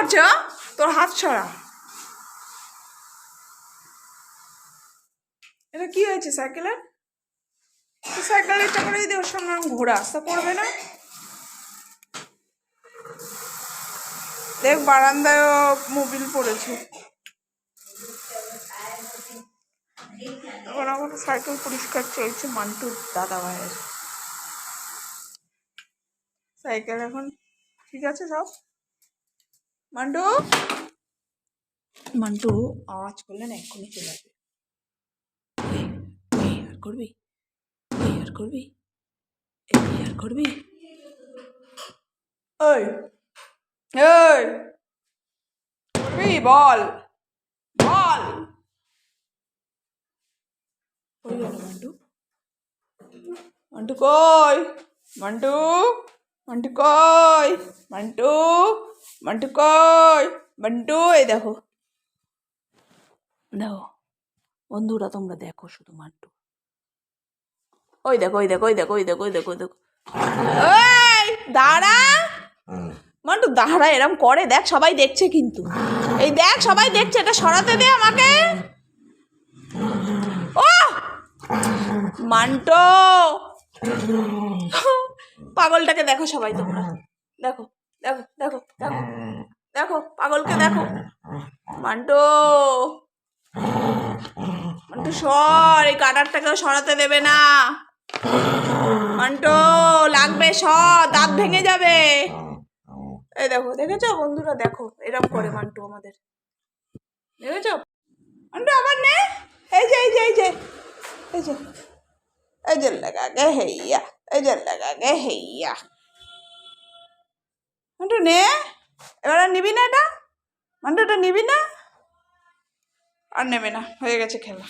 করছ তোর হাত ছড়া এটা কি হয়েছে সাইকেলের সাইকেলের চাকা যদি ওর সামনে ঘোরা, তা করবে না? দেখ, বারান্দায় মোবিল পড়েছে। এখন সাইকেল পরিষ্কার চলছে মান্টুর দাদা ভাইয়ের সাইকেল এখন ঠিক আছে সব? মান্টু মান্টু আওয়াজ করলে না এক্ষুনি চলে আসবে এই, এই আর করবি এই আর করবি এই আর করবি ওই এই করবি বল কই মান্টু এই দেখো দেখো বন্ধুরা তোমরা দেখো শুধু মান্টু ওই দেখো ওই দেখো ওই দেখো ওই দেখো ওই দেখো ওই দেখো এই দাঁড়া মান্টু দাঁড়া এরম করে দেখ সবাই দেখছে কিন্তু এই দেখ সবাই দেখছে এটা সরাতে দে আমাকে। ও মান্টো! পাগলটাকে দেখো সবাই তোমরা। দেখো। দেখো দেখো দেখো দেখো পাগলকে দেখো মান্টো মান্টু সর এই কাটারটাকেও সরাতে দেবে না মান্টো লাগবে সর দাঁত ভেঙে যাবে এই দেখো দেখেছ বন্ধুরা দেখো এরম করে মান্টু আমাদের দেখেছ মান্টু আবার নে এই যে এই যে এই যে এই যে এই যে লাগা গে হেইয়া এই যে লাগা গে হেইয়া মান্টু নে, এবার নিবি না এটা? মান্টু, এটা নিবি না? আর নেবে না, হয়ে গেছে খেলা।